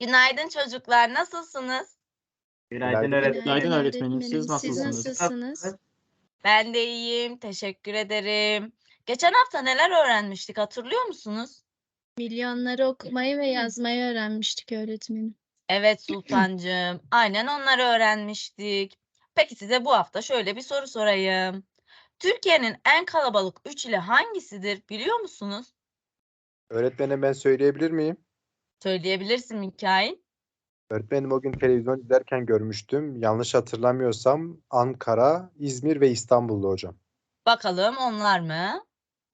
Günaydın çocuklar, nasılsınız? Günaydın Günaydın. öğretmenim. Günaydın öğretmenim. Siz Siz nasılsınız? nasılsınız? Ben de iyiyim, teşekkür ederim. Geçen hafta neler öğrenmiştik hatırlıyor musunuz? Milyonları okumayı ve yazmayı öğrenmiştik öğretmenim. Evet Sultancığım, aynen onları öğrenmiştik. Peki size bu hafta şöyle bir soru sorayım. Türkiye'nin en kalabalık üç ili hangisidir biliyor musunuz? Öğretmenim ben söyleyebilir miyim? Söyleyebilirsin Mikail. Öğretmenim o gün televizyon izlerken görmüştüm. Yanlış hatırlamıyorsam Ankara, İzmir ve İstanbul'du hocam. Bakalım onlar mı?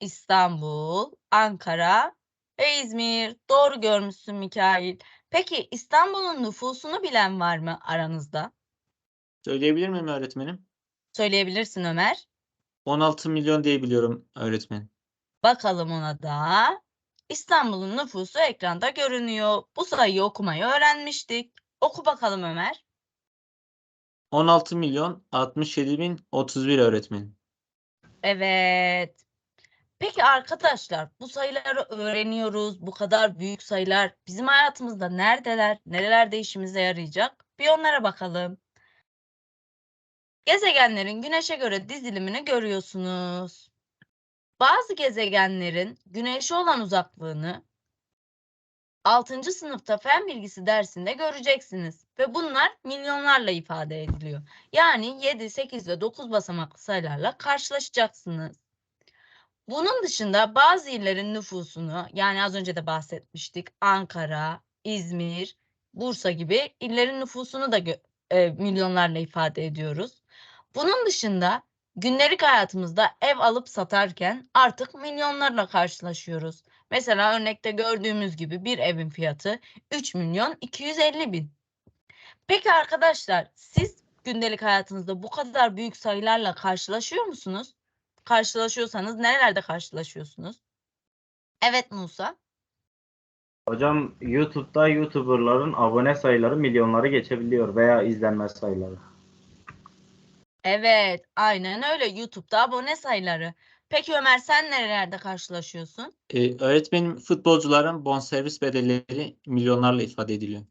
İstanbul, Ankara ve İzmir. Doğru görmüşsün Mikail. Peki İstanbul'un nüfusunu bilen var mı aranızda? Söyleyebilir miyim öğretmenim? Söyleyebilirsin Ömer. 16 milyon diye biliyorum öğretmenim. Bakalım ona da. İstanbul'un nüfusu ekranda görünüyor. Bu sayıyı okumayı öğrenmiştik. Oku bakalım Ömer. 16 milyon 67 bin 31 öğretmenim. Evet. Peki arkadaşlar bu sayıları öğreniyoruz. Bu kadar büyük sayılar bizim hayatımızda neredeler? Nerelerde işimize yarayacak? Bir onlara bakalım. Gezegenlerin güneşe göre dizilimini görüyorsunuz. Bazı gezegenlerin güneşe olan uzaklığını 6. sınıfta fen bilgisi dersinde göreceksiniz ve bunlar milyonlarla ifade ediliyor. Yani 7, 8 ve 9 basamaklı sayılarla karşılaşacaksınız. Bunun dışında bazı illerin nüfusunu yani az önce de bahsetmiştik Ankara, İzmir, Bursa gibi illerin nüfusunu da e, milyonlarla ifade ediyoruz. Bunun dışında gündelik hayatımızda ev alıp satarken artık milyonlarla karşılaşıyoruz. Mesela örnekte gördüğümüz gibi bir evin fiyatı 3 milyon 250 bin. Peki arkadaşlar siz gündelik hayatınızda bu kadar büyük sayılarla karşılaşıyor musunuz? Karşılaşıyorsanız nerelerde karşılaşıyorsunuz? Evet Musa. Hocam YouTube'da YouTuber'ların abone sayıları milyonları geçebiliyor veya izlenme sayıları. Evet, aynen öyle. YouTube'da abone sayıları. Peki Ömer sen nerelerde karşılaşıyorsun? Ee, öğretmenim futbolcuların bonservis bedelleri milyonlarla ifade ediliyor.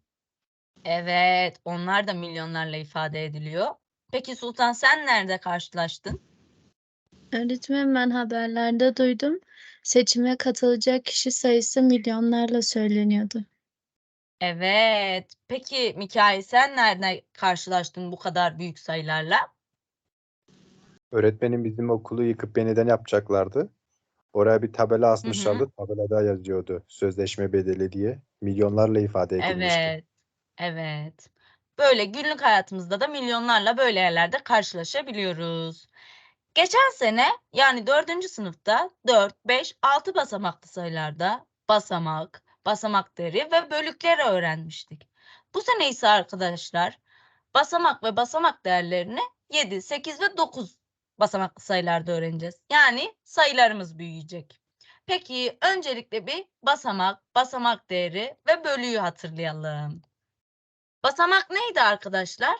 Evet, onlar da milyonlarla ifade ediliyor. Peki Sultan sen nerede karşılaştın? Öğretmenim ben haberlerde duydum. Seçime katılacak kişi sayısı milyonlarla söyleniyordu. Evet. Peki Mikail sen nerede karşılaştın bu kadar büyük sayılarla? Öğretmenim bizim okulu yıkıp yeniden yapacaklardı. Oraya bir tabela asmışlardı. Tabelada yazıyordu sözleşme bedeli diye. Milyonlarla ifade edilmişti. Evet. Evet. Böyle günlük hayatımızda da milyonlarla böyle yerlerde karşılaşabiliyoruz. Geçen sene yani dördüncü sınıfta 4, 5, 6 basamaklı sayılarda basamak, basamak değeri ve bölükleri öğrenmiştik. Bu sene ise arkadaşlar basamak ve basamak değerlerini 7, 8 ve 9 basamaklı sayılarda öğreneceğiz. Yani sayılarımız büyüyecek. Peki öncelikle bir basamak, basamak değeri ve bölüyü hatırlayalım. Basamak neydi arkadaşlar?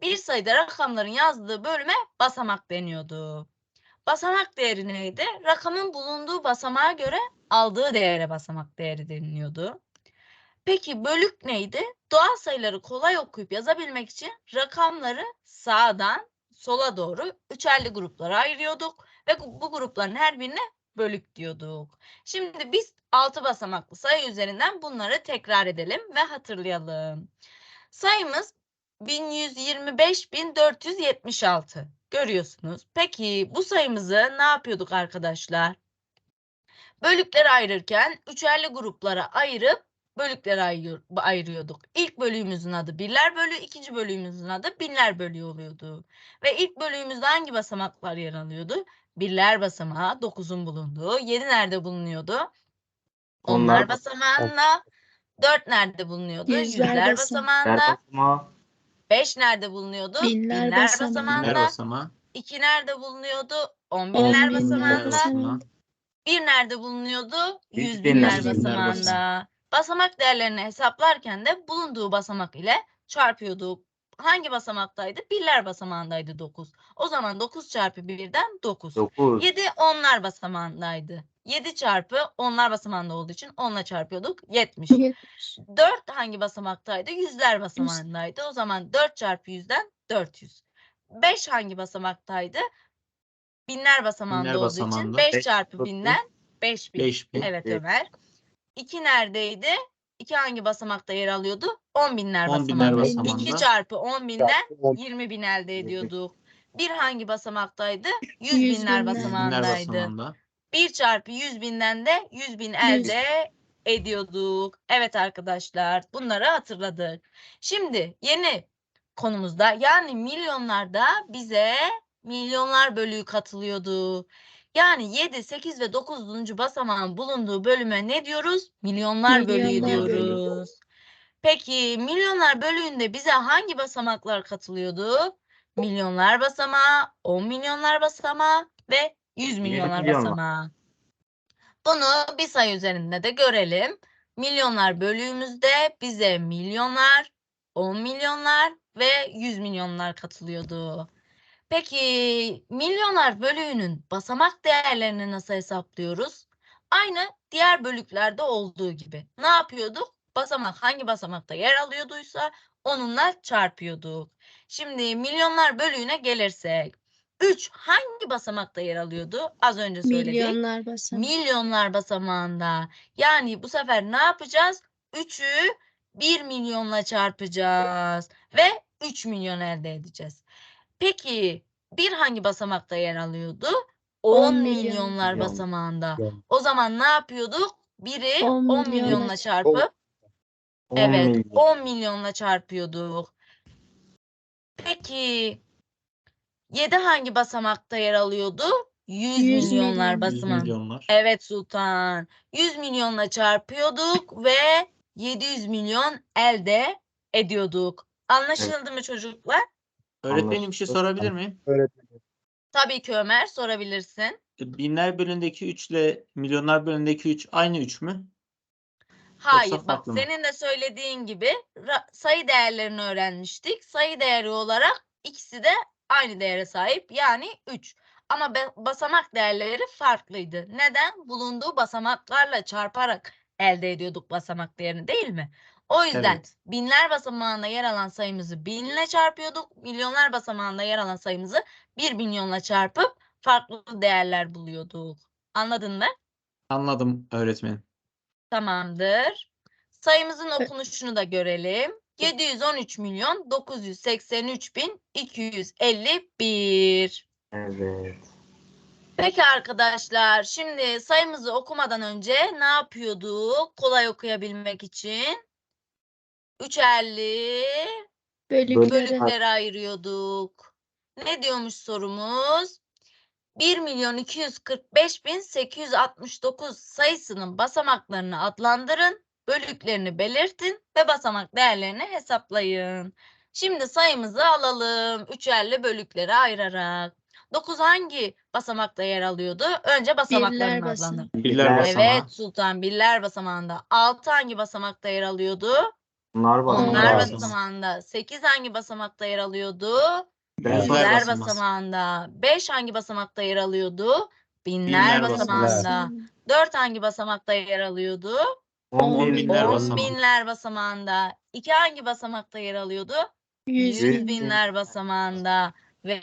Bir sayıda rakamların yazdığı bölüme basamak deniyordu. Basamak değeri neydi? Rakamın bulunduğu basamağa göre aldığı değere basamak değeri deniliyordu. Peki bölük neydi? Doğal sayıları kolay okuyup yazabilmek için rakamları sağdan sola doğru üçerli gruplara ayırıyorduk ve bu grupların her birine bölük diyorduk. Şimdi biz altı basamaklı sayı üzerinden bunları tekrar edelim ve hatırlayalım. Sayımız 1125.476 görüyorsunuz. Peki bu sayımızı ne yapıyorduk arkadaşlar? Bölükleri ayırırken üçerli gruplara ayırıp bölükleri ayır- ayırıyorduk. İlk bölüğümüzün adı birler bölüğü, ikinci bölüğümüzün adı binler bölüğü oluyordu. Ve ilk bölüğümüzde hangi basamaklar yer alıyordu? Birler basamağı 9'un bulunduğu. 7 nerede bulunuyordu? Onlar Onlar- basamağında. 4 nerede bulunuyordu? Yüzler Yüzler basamağı. basamağında. 5 nerede bulunuyordu? Binler Binler basamağı. basamağında. 2 nerede bulunuyordu? 10 On binler binler basamağında. basamağı. 1 nerede bulunuyordu? Yüz 100 binler binler basamağı. basamağında. Basamak değerlerini hesaplarken de bulunduğu basamak ile çarpıyorduk. Hangi basamaktaydı? Birler basamağındaydı 9. O zaman 9 çarpı 1'den 9. 9. 7 onlar basamağındaydı. 7 çarpı onlar basamağında olduğu için onla çarpıyorduk. 70. Yetmiş. 4 hangi basamaktaydı? Yüzler basamağındaydı. O zaman 4 çarpı 100'den 400. 5 hangi basamaktaydı? Binler basamağında Binler olduğu için basamağında. 5 Beş çarpı çarpı binden 5000. 5000. Evet Evet. Ömer. 2 neredeydi? 2 hangi basamakta yer alıyordu? 10 binler 10 binler basamağında. basamağında. 2 çarpı 10 binden Çarpı on- 20 bin elde ediyorduk. Bir hangi basamaktaydı? 100 Yüz binler binler. Binler basamağındaydı. basamağında. 1 çarpı 100 binden de 100 bin elde ediyorduk. Evet arkadaşlar bunları hatırladık. Şimdi yeni konumuzda yani milyonlarda bize milyonlar bölüğü katılıyordu. Yani 7, 8 ve 9. basamağın bulunduğu bölüme ne diyoruz? Milyonlar bölüğü Milyonlar bölüğü. diyoruz. Peki milyonlar bölüğünde bize hangi basamaklar katılıyordu? Milyonlar basamağı, 10 milyonlar basamağı ve 100 milyonlar milyonlar. basamağı. Bunu bir sayı üzerinde de görelim. Milyonlar bölüğümüzde bize milyonlar, 10 milyonlar ve 100 milyonlar katılıyordu. Peki milyonlar bölüğünün basamak değerlerini nasıl hesaplıyoruz? Aynı diğer bölüklerde olduğu gibi. Ne yapıyorduk? Basamak hangi basamakta yer alıyorduysa onunla çarpıyorduk. Şimdi milyonlar bölüğüne gelirsek 3 hangi basamakta yer alıyordu? Az önce söyledik. Milyonlar basamak. Milyonlar basamağında. Yani bu sefer ne yapacağız? 3'ü 1 milyonla çarpacağız ve 3 milyon elde edeceğiz. Peki bir hangi basamakta yer alıyordu? 10 On milyon. milyonlar Milyon. basamağında. Milyon. O zaman ne yapıyorduk? Biri 10, On milyonla milyonla çarpıp 10 evet milyon. 10 milyonla çarpıyorduk. Peki 7 hangi basamakta yer alıyordu? 100, Yüz milyonlar milyon. 100 milyonlar. Evet Sultan. 100 milyonla çarpıyorduk ve 700 milyon elde ediyorduk. Anlaşıldı mı çocuklar? Öğretmenim bir şey sorabilir miyim? Öğretmenim. Tabii ki Ömer sorabilirsin. Binler bölündeki 3 ile milyonlar bölündeki 3 aynı 3 mü? Hayır bak farklı mı? senin de söylediğin gibi ra- sayı değerlerini öğrenmiştik. Sayı değeri olarak ikisi de aynı değere sahip yani 3. Ama be- basamak değerleri farklıydı. Neden? Bulunduğu basamaklarla çarparak elde ediyorduk basamak değerini değil mi? O yüzden Evet. binler basamağında yer alan sayımızı binle çarpıyorduk. Milyonlar basamağında yer alan sayımızı bir milyonla çarpıp farklı değerler buluyorduk. Anladın mı? Anladım öğretmenim. Tamamdır. Sayımızın okunuşunu da görelim. 713 milyon 983 bin 251. Evet. Peki arkadaşlar, şimdi sayımızı okumadan önce ne yapıyorduk? Kolay okuyabilmek için. Üçerli Bölüklere. bölüklere ayırıyorduk. Ne diyormuş sorumuz? 1 milyon 245 bin 869 sayısının basamaklarını adlandırın, bölüklerini belirtin ve basamak değerlerini hesaplayın. Şimdi sayımızı alalım üçerli bölüklere ayırarak. 9 hangi basamakta yer alıyordu? Önce basamaklarını basamağı. adlandır. Birler basamağı. Evet Sultan birler basamağında. 6 hangi basamakta yer alıyordu? Onlar Onlar basamağında. basamağı. basamağında. 8 hangi basamakta yer alıyordu? Basamağı. basamağında. 5 hangi basamakta yer alıyordu? Binler, Binler basamağında. Basamağı. 4 hangi basamakta yer alıyordu? 10 On bin. binler 10 basamağı. binler basamağında. 2 hangi basamakta yer alıyordu? Yüz 100 bin. binler basamağında. Ve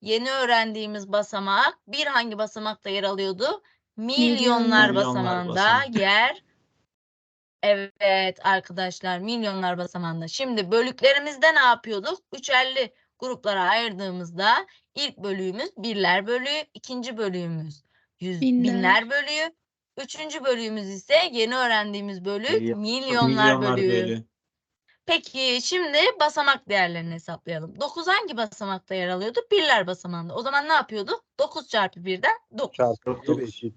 yeni öğrendiğimiz basamak bir hangi basamakta yer alıyordu? Milyonlar Milyonlar basamağında basamağı. yer. Evet arkadaşlar milyonlar basamağında. Şimdi bölüklerimizde ne yapıyorduk? Üçerli gruplara ayırdığımızda ilk bölüğümüz birler bölüğü, ikinci bölüğümüz yüz Binler. binler bölüğü, üçüncü bölüğümüz ise yeni öğrendiğimiz bölük Milyon- milyonlar, Milyonlar bölüğü. bölü. Peki şimdi basamak değerlerini hesaplayalım. 9 hangi basamakta yer alıyordu? Birler basamağında. O zaman ne yapıyorduk? 9 çarpı 1'den 9. Çarpı Dokuz. bir eşittir.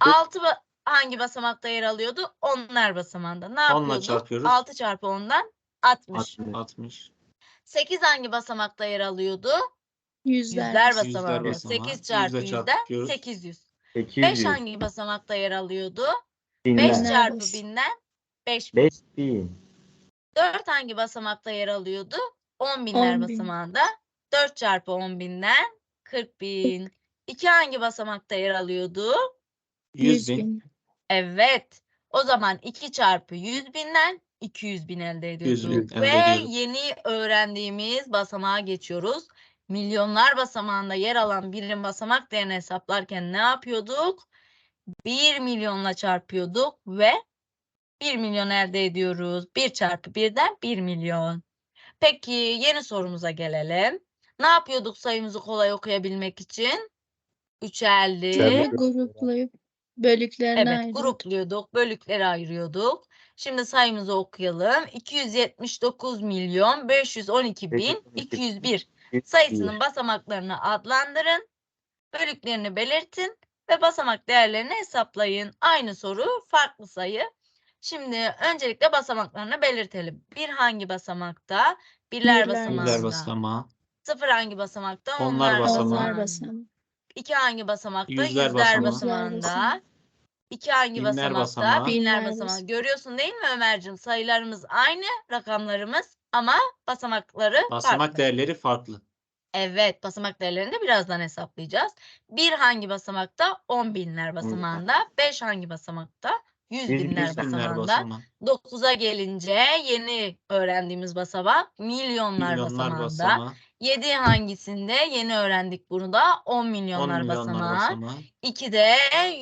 6 hangi basamakta yer alıyordu? Onlar basamağında. Ne Onla yapıyorduk? çarpıyoruz. 6 çarpı 10'dan 60. 60. 60. 8 hangi basamakta yer alıyordu? Yüzler. Yüzler basamağı. Yüzler basamağında. basamağı. 8 çarpı Yüzle 100'den çarpıyoruz. 800. 5 800. hangi basamakta yer alıyordu? 5 Binler. Binler çarpı bas- 1000'den 5000. 5000. 4 hangi basamakta yer alıyordu? 10 binler 10 bin. basamağında. 4 çarpı 10 binden 40 bin. 2 hangi basamakta yer alıyordu? 100 bin. Evet. O zaman 2 çarpı 100 binden 200 bin elde 100 bin elde Ve ediyorduk. yeni öğrendiğimiz basamağa geçiyoruz. Milyonlar basamağında yer alan birim basamak değerini hesaplarken ne yapıyorduk? 1 milyonla çarpıyorduk ve 1 milyon elde ediyoruz. 1 çarpı 1'den 1 milyon. Peki yeni sorumuza gelelim. Ne yapıyorduk sayımızı kolay okuyabilmek için? Üçerli. Üçerli. Gruplayıp bölüklerine Evet, ayırıyorduk. grupluyorduk, bölüklere ayırıyorduk. Şimdi sayımızı okuyalım. 279 milyon 512 bin 201 sayısının basamaklarını adlandırın, bölüklerini belirtin ve basamak değerlerini hesaplayın. Aynı soru, farklı sayı. Şimdi öncelikle basamaklarını belirtelim. Bir hangi basamakta? Birler Birler basamağında. Basamağı. Sıfır hangi basamakta? Onlar Onlar basamağı. Onlar basamağında. İki hangi basamakta? Yüzler Yüzler, basamağı. basamağında. basamağı. İki hangi Binler basamakta? basamağı. Binler Binler basamağı. Görüyorsun değil mi Ömerciğim? Sayılarımız aynı, rakamlarımız ama basamakları Basamak farklı. değerleri farklı. Evet, basamak değerlerini de birazdan hesaplayacağız. Bir hangi basamakta? 10 binler basamağında. Beş hangi basamakta? Yüz Yüz binler basamağında. basamağı. 9'a gelince yeni öğrendiğimiz basamak milyonlar, Milyonlar basamağında. basamağı. 7 hangisinde? Yeni öğrendik bunu da 10 10 milyonlar, milyonlar basamağı. basamağı. 2 de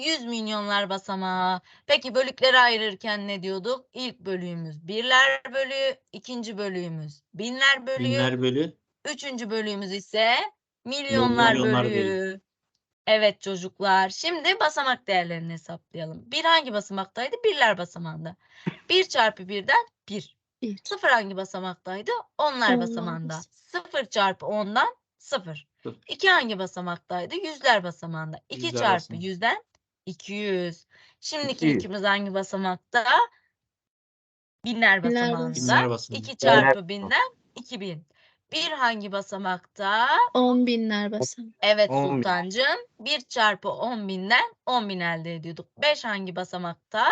100 milyonlar basamağı. Peki bölükleri ayırırken ne diyorduk? İlk bölüğümüz birler bölüğü, ikinci bölüğümüz binler bölüğü, Binler bölü. üçüncü bölüğümüz ise milyonlar, Milyonlar bölüğü. bölüğü. Evet çocuklar. Şimdi basamak değerlerini hesaplayalım. Bir hangi basamaktaydı? Birler basamağında. 1 çarpı 1'den 1. Bir. Sıfır hangi basamaktaydı? Onlar Onlar basamağında. bas- 0 çarpı 10'dan 0. Sıfır. 2 hangi basamaktaydı? Yüzler basamağında. 2 Yüzler çarpı basamağı. 100'den 200. Şimdiki 200. ikimiz hangi basamakta? Binler Binler basamağında. Binler basamağı. 2 Binler çarpı basamağında. 1000'den 2000. Bir hangi basamakta? On binler basamağı. Evet On bin. Sultancığım. 1 çarpı 10 binden 10 bin elde ediyorduk. 5 hangi basamakta?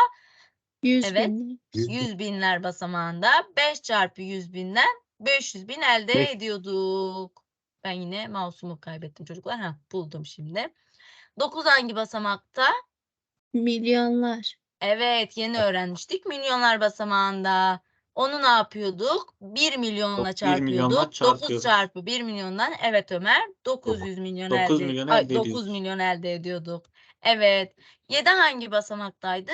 Yüz Evet. binler. 100 binler basamağında 5 çarpı 100 binden 500 bin elde Beş- ediyorduk. Ben yine mouse'umu kaybettim çocuklar. Ha, buldum şimdi. 9 hangi basamakta? Milyonlar. Evet yeni öğrenmiştik. Milyonlar basamağında. Onu ne yapıyorduk? 1 milyonla milyonla çarpıyorduk. 9 çarpıyoruz. çarpı 1 milyondan evet Ömer 900 milyon 9 elde, milyon ay, elde 9 ediyoruz. milyon elde ediyorduk. Evet. 7 hangi basamaktaydı?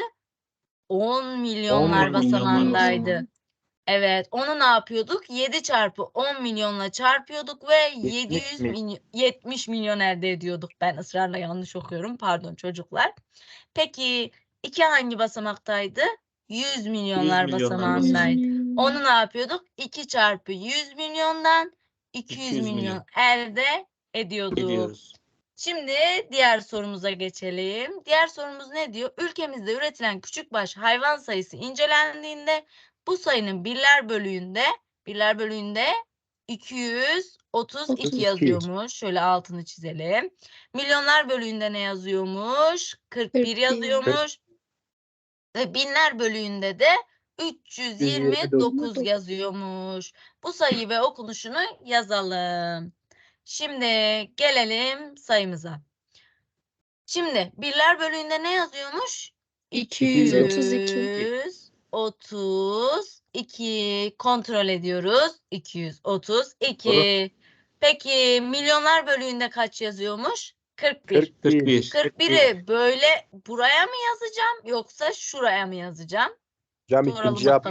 10 milyonlar milyonlar basamağındaydı. basamağında. Evet, onu ne yapıyorduk? 7 çarpı 10 milyonla çarpıyorduk ve 700 milyon. milyon, 70 milyon elde ediyorduk. Ben ısrarla yanlış okuyorum. Pardon çocuklar. Peki 2 hangi basamaktaydı? 100 milyonlar milyonlar basamağındaydı. Onu ne yapıyorduk? 2 çarpı 100 milyondan 200, 200 milyon, milyon. elde ediyorduk. Ediyoruz. Şimdi diğer sorumuza geçelim. Diğer sorumuz ne diyor? Ülkemizde üretilen küçükbaş hayvan sayısı incelendiğinde bu sayının birler bölüğünde birler bölüğünde 232 32. yazıyormuş. Şöyle altını çizelim. Milyonlar bölüğünde ne yazıyormuş? 41 41. yazıyormuş. Ve binler bölüğünde de 329 yazıyormuş. Bu sayıyı ve okunuşunu yazalım. Şimdi gelelim sayımıza. Şimdi birler bölüğünde ne yazıyormuş? 232. 232 kontrol ediyoruz. 232. Peki milyonlar bölüğünde kaç yazıyormuş? 41. 41. 41'i böyle buraya mı yazacağım yoksa şuraya mı yazacağım? Hocam ikinci yap.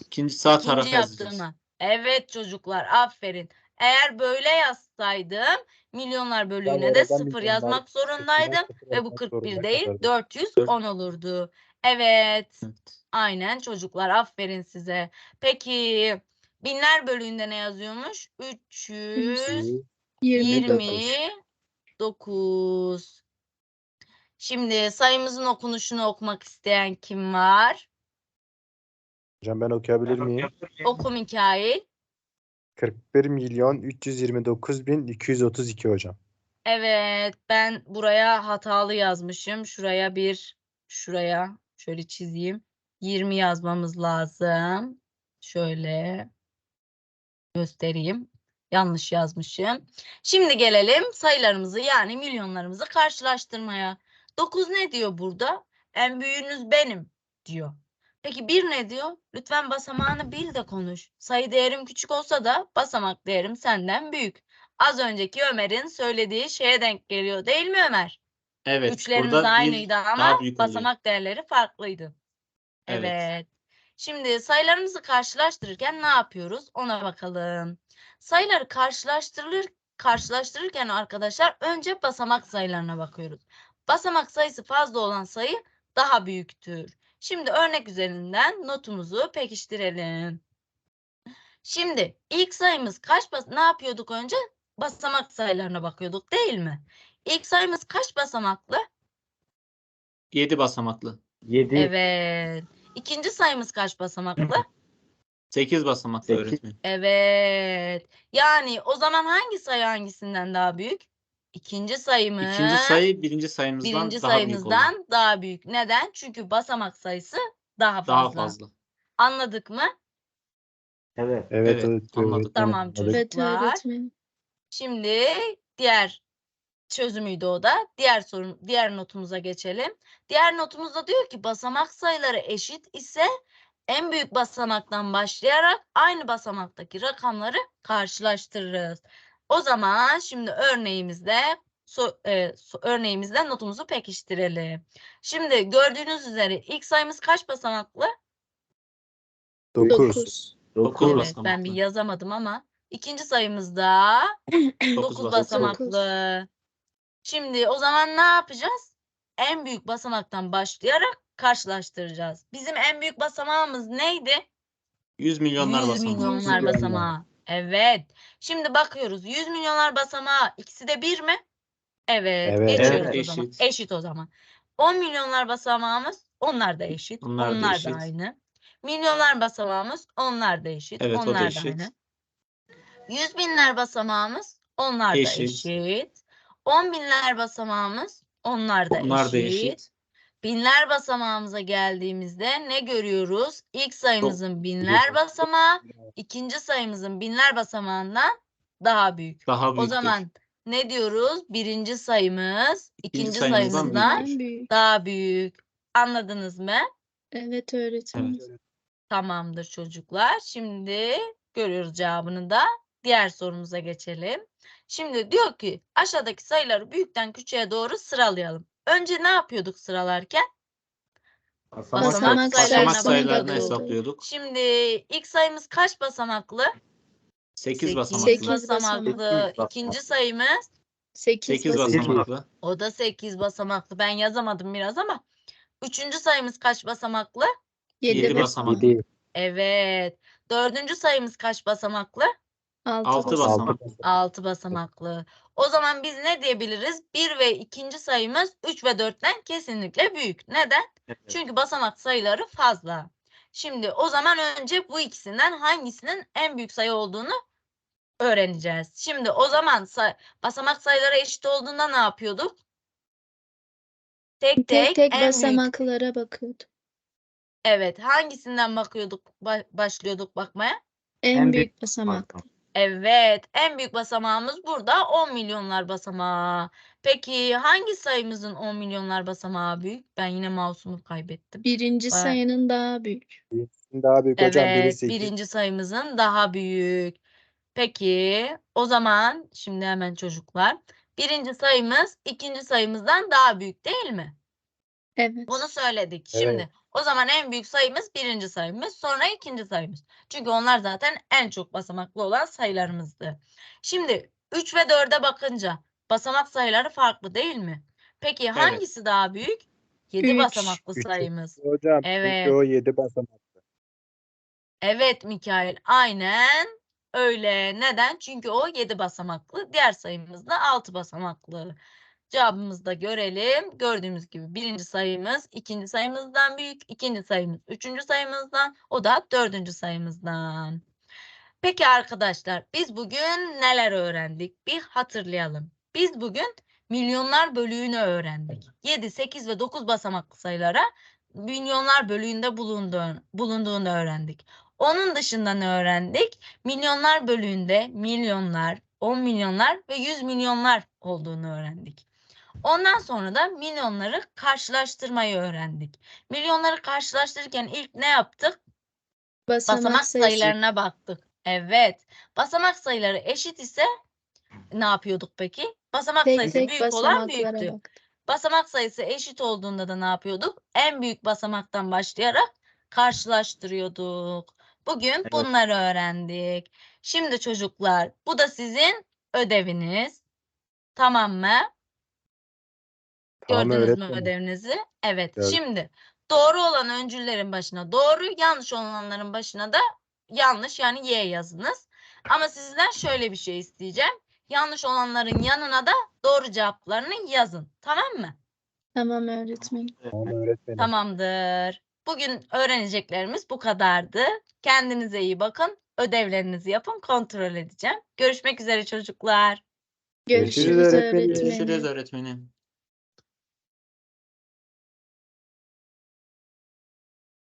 İkinci sağ İkinci tarafa yazacağız. Evet çocuklar aferin. Eğer böyle yazsaydım milyonlar bölüğüne de sıfır yazmak zorundaydım ve bu 41 değil 410 olurdu. Evet Evet. aynen çocuklar aferin size. Peki binler bölüğünde ne yazıyormuş? 300 29. 29. Şimdi sayımızın okunuşunu okumak isteyen kim var? Hocam ben okuyabilir miyim? Oku Mikail. 41 milyon 329 bin 232 hocam. Evet, ben buraya hatalı yazmışım. Şuraya bir, şuraya şöyle çizeyim. 20 yazmamız lazım. Şöyle göstereyim. Yanlış yazmışım. Şimdi gelelim sayılarımızı yani milyonlarımızı karşılaştırmaya. 9 ne diyor burada? En büyüğünüz benim diyor. Peki 1 ne diyor? Lütfen basamağını bil de konuş. Sayı değerim küçük olsa da basamak değerim senden büyük. Az önceki Ömer'in söylediği şeye denk geliyor değil mi Ömer? Evet. Bir aynıydı ama büyük oluyor. basamak değerleri farklıydı. Evet. Evet. Şimdi sayılarımızı karşılaştırırken ne yapıyoruz? Ona bakalım. Sayıları karşılaştırılır karşılaştırırken arkadaşlar önce basamak sayılarına bakıyoruz. Basamak sayısı fazla olan sayı daha büyüktür. Şimdi örnek üzerinden notumuzu pekiştirelim. Şimdi ilk sayımız kaç bas ne yapıyorduk önce? Basamak sayılarına bakıyorduk değil mi? İlk sayımız kaç basamaklı? 7 basamaklı. 7 Evet. İkinci sayımız kaç basamaklı? 8 basamaklı öğretmen. Evet. Yani o zaman hangi sayı hangisinden daha büyük? İkinci sayımız İkinci sayı birinci sayımızdan birinci daha büyük sayımızdan daha büyük. Neden? Çünkü basamak sayısı daha fazla. Daha fazla. Anladık mı? Evet. Evet, Evet, evet, anladık. öğretmenim, Tamam anladık. çocuk. Evet Çocuklar. öğretmenim. Şimdi diğer çözümüydü o da. Diğer sorun, diğer notumuza geçelim. Diğer notumuzda diyor ki basamak sayıları eşit ise en büyük basamaktan başlayarak aynı basamaktaki rakamları karşılaştırırız. O zaman şimdi örneğimizde so, e, so- örneğimizde notumuzu pekiştirelim. Şimdi gördüğünüz üzere ilk sayımız kaç basamaklı? 9. 9. 9 Evet, ben bir basamaklı. yazamadım ama ikinci sayımızda 9 basamaklı. basamaklı. Şimdi o zaman ne yapacağız? En büyük basamaktan başlayarak karşılaştıracağız. Bizim en büyük basamağımız neydi? 100 milyonlar 100 basamağı. milyonlar. basamağı. Evet. Şimdi bakıyoruz. 100 milyonlar basamağı ikisi de bir mi? Evet. Evet. Geçiyoruz Evet, o zaman. eşit. Eşit o zaman. 10 milyonlar basamağımız onlar da eşit. Onlar da Onlar da eşit. aynı. Milyonlar basamağımız onlar da eşit. Evet, o da onlar da eşit. aynı. 100 binler basamağımız onlar da Eşit. eşit. 10 binler basamağımız onlar da Onlar da eşit. Binler basamağımıza geldiğimizde ne görüyoruz? İlk sayımızın binler basamağı, ikinci sayımızın binler basamağından daha büyük. Daha O büyüktür. zaman ne diyoruz? Birinci sayımız ikinci sayımızdan büyük. daha büyük. Anladınız mı? Evet öğretmenim. Evet. Tamamdır çocuklar. Şimdi görüyoruz cevabını da. Diğer sorumuza geçelim. Şimdi diyor ki aşağıdaki sayıları büyükten küçüğe doğru sıralayalım. Önce ne yapıyorduk sıralarken? Basamak, Basamak Basamak sayılarını hesaplıyorduk. Şimdi ilk sayımız kaç basamaklı? 8 Sekiz basamaklı. Sekiz basamaklı. basamaklı. İkinci sayımız 8, 8 basamak. basamaklı. o da 8 basamaklı. Ben yazamadım biraz ama. Üçüncü sayımız kaç basamaklı? 7 7 basamak. basamaklı. 7. Evet. Dördüncü sayımız kaç basamaklı? 6 Altı basamak. basamak. 6 basamaklı. O zaman biz ne diyebiliriz? 1 ve ikinci sayımız 3 ve 4'ten kesinlikle büyük. Neden? Evet. Çünkü basamak sayıları fazla. Şimdi o zaman önce bu ikisinden hangisinin en büyük sayı olduğunu öğreneceğiz. Şimdi o zaman say- basamak sayıları eşit olduğunda ne yapıyorduk? Tek tek, Tek tek en büyük basamaklara bakıyordum. Evet, hangisinden bakıyorduk, ba- başlıyorduk bakmaya? En, En büyük büyük basamak. Evet, en büyük basamağımız burada 10 milyonlar basamağı. Peki hangi sayımızın 10 milyonlar basamağı büyük? Ben yine mouse'umu kaybettim. Birinci Bayağı- sayının daha büyük. Daha büyük hocam biri Evet, 8. birinci sayımızın daha büyük. Peki, o zaman şimdi hemen çocuklar. Birinci sayımız ikinci sayımızdan daha büyük değil mi? Evet. Bunu söyledik. Evet. Şimdi o zaman en büyük sayımız birinci sayımız, sonra ikinci sayımız. Çünkü onlar zaten en çok basamaklı olan sayılarımızdı. Şimdi 3 ve 4'e bakınca basamak sayıları farklı değil mi? Peki hangisi daha büyük? 7 Üç. basamaklı Üç. sayımız. Hocam Evet. o 7 basamak. Evet Mikail, aynen öyle. Neden? Çünkü o 7 basamaklı, diğer sayımız da 6 basamaklı. Cevabımızı da görelim. Gördüğümüz gibi birinci sayımız ikinci sayımızdan büyük, ikinci sayımız üçüncü sayımızdan, o da dördüncü sayımızdan. Peki arkadaşlar, biz bugün neler öğrendik? Bir hatırlayalım. Biz bugün milyonlar bölüğünü öğrendik. 7, 8 ve 9 basamaklı sayılara milyonlar bölüğünde bulunduğunu, bulunduğunu öğrendik. Onun dışında ne öğrendik? Milyonlar bölüğünde milyonlar, 10 milyonlar ve 100 milyonlar olduğunu öğrendik. Ondan sonra da milyonları karşılaştırmayı öğrendik. Milyonları karşılaştırırken ilk ne yaptık? Basamak, Basamak sayısı. sayılarına baktık. Evet. Basamak sayıları eşit ise ne yapıyorduk peki? Basamak Tek sayısı tek büyük olan büyüktü. bak. Basamak sayısı eşit olduğunda da ne yapıyorduk? En büyük basamaktan başlayarak karşılaştırıyorduk. Bugün Evet. bunları öğrendik. Şimdi çocuklar bu da sizin ödeviniz. Tamam mı? Gördünüz mü ödevinizi? Evet. Evet. Şimdi doğru olan öncüllerin başına doğru, yanlış olanların başına da yanlış yani Y yazınız. Ama sizden şöyle bir şey isteyeceğim. Yanlış olanların yanına da doğru cevaplarını yazın. Tamam mı? Tamam öğretmenim. Tamam öğretmenim. Tamamdır. Bugün öğreneceklerimiz bu kadardı. Kendinize iyi bakın. Ödevlerinizi yapın. Kontrol edeceğim. Görüşmek üzere çocuklar. Görüşürüz Görüşürüz öğretmenim. öğretmenim. Görüşürüz öğretmenim.